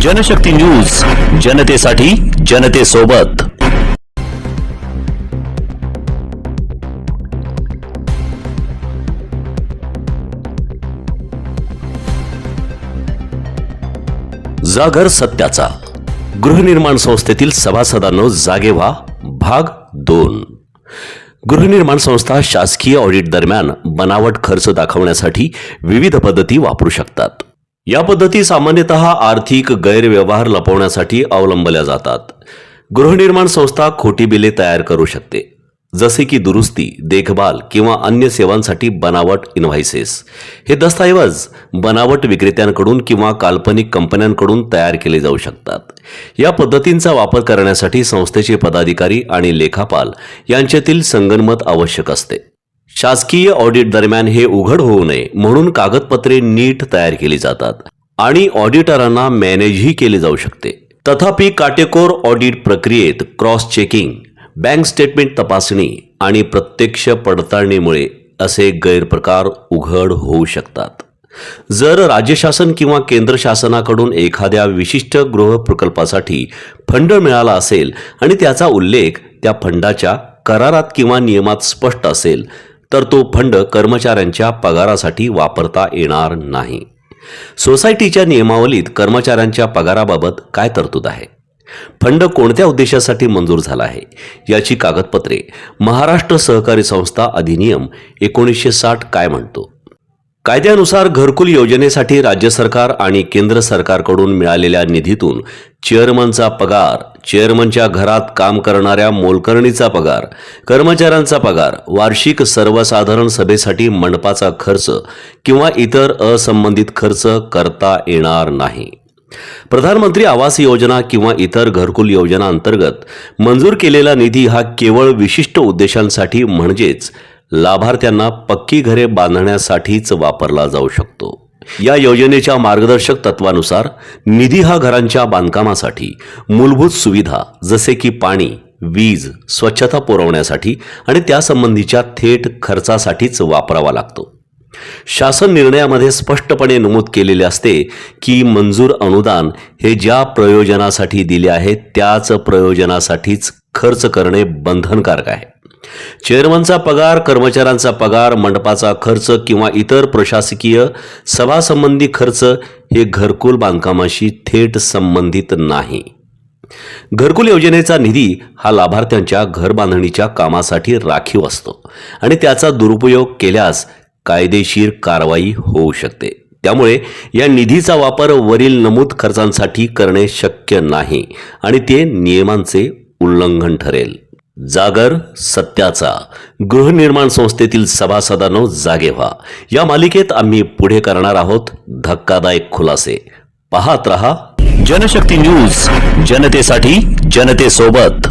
Janshakti news जनतेसाठी जनतेसोबत. जागर सत्याचा. गृहनिर्माण संस्थेतील सभासदांनो जागे व्हा. भाग दोन. गृहनिर्माण संस्था शासकीय ऑडिट दरम्यान बनावट खर्च दाखवण्यासाठी विविध पद्धती वापरू शकतात. या पद्धती सामान्यतः आर्थिक गैरव्यवहार लपवण्यासाठी अवलंबल्या जातात. गृहनिर्माण संस्था खोटी बिले तयार करू शकते जसे की दुरुस्ती देखभाल किंवा अन्य सेवांसाठी बनावट इन्व्हायसेस हे दस्तऐवज बनावट विक्रेत्यांकडून किंवा काल्पनिक कंपन्यांकडून तयार केले जाऊ शकतात. या पद्धतींचा वापर करण्यासाठी संस्थेचे पदाधिकारी आणि लेखापाल यांच्यातील संगनमत आवश्यक असते. शासकीय ऑडिट दरम्यान हे उघड होऊ नये म्हणून कागदपत्रे नीट तयार केली जातात आणि ऑडिटरांना मॅनेजही केले जाऊ शकते. तथापि काटेकोर ऑडिट प्रक्रियेत क्रॉस चेकिंग बँक स्टेटमेंट तपासणी आणि प्रत्यक्ष पडताळणीमुळे असे गैरप्रकार उघड होऊ शकतात. जर राज्य शासन किंवा केंद्र शासनाकडून एखाद्या विशिष्ट गृह प्रकल्पासाठी फंड मिळाला असेल आणि त्याचा उल्लेख त्या फंडाच्या करारात किंवा नियमात स्पष्ट असेल तर तो फंड कर्मचाऱ्यांच्या पगारासाठी वापरता येणार नाही. सोसायटीच्या नियमावलीत कर्मचाऱ्यांच्या पगाराबाबत काय तरतूद आहे? फंड कोणत्या उद्देशासाठी मंजूर झाला आहे? याची कागदपत्रे महाराष्ट्र सहकारी संस्था अधिनियम एकोणीसशे साठ काय म्हणतो? कायद्यानुसार घरकुल योजनेसाठी राज्य सरकार आणि केंद्र सरकारकडून मिळालेल्या निधीतून चेअरमनचा पगार चेअरमनच्या घरात काम करणाऱ्या मोलकरणीचा पगार कर्मचाऱ्यांचा पगार वार्षिक सर्वसाधारण सभेसाठी मंडपाचा खर्च किंवा इतर असंबंधित खर्च करता येणार नाही. प्रधानमंत्री आवास योजना किंवा इतर घरकुल योजना अंतर्गत मंजूर केलेला निधी हा केवळ विशिष्ट उद्देशांसाठी म्हणजेच लाभार्थ्यांना पक्की घरे बांधण्यासाठीच वापरला जाऊ शकतो. या योजनेच्या मार्गदर्शक तत्वानुसार निधी हा घरांच्या बांधकामासाठी मूलभूत सुविधा जसे की पाणी वीज स्वच्छता पुरवण्यासाठी आणि त्यासंबंधीच्या थेट खर्चासाठीच वापरावा लागतो. शासन निर्णयामध्ये स्पष्टपणे नमूद केलेले असते की मंजूर अनुदान हे ज्या प्रयोजनासाठी दिले आहे त्याच प्रयोजनासाठीच खर्च करणे बंधनकारक आहे. चेअरमनचा पगार कर्मचाऱ्यांचा पगार मंडपाचा खर्च किंवा इतर प्रशासकीय सभासंबंधी खर्च हे घरकुल बांधकामाशी थेट संबंधित नाही. घरकुल योजनेचा निधी हा लाभार्थ्यांच्या घर बांधणीच्या कामासाठी राखीव असतो आणि त्याचा दुरुपयोग केल्यास कायदेशीर कारवाई होऊ शकते. त्यामुळे या निधीचा वापर वरील नमूद खर्चांसाठी करणे शक्य नाही आणि ते नियमांचे उल्लंघन ठरेल. जागर सत्याचा गृहनिर्माण संस्थेतील सभासदांनो जागे व्हा. या मालिकेत आम्ही पुढे करणार आहोत धक्कादायक खुलासे. पाहत रहा. जनशक्ती न्यूज जनतेसाठी जनतेसोबत.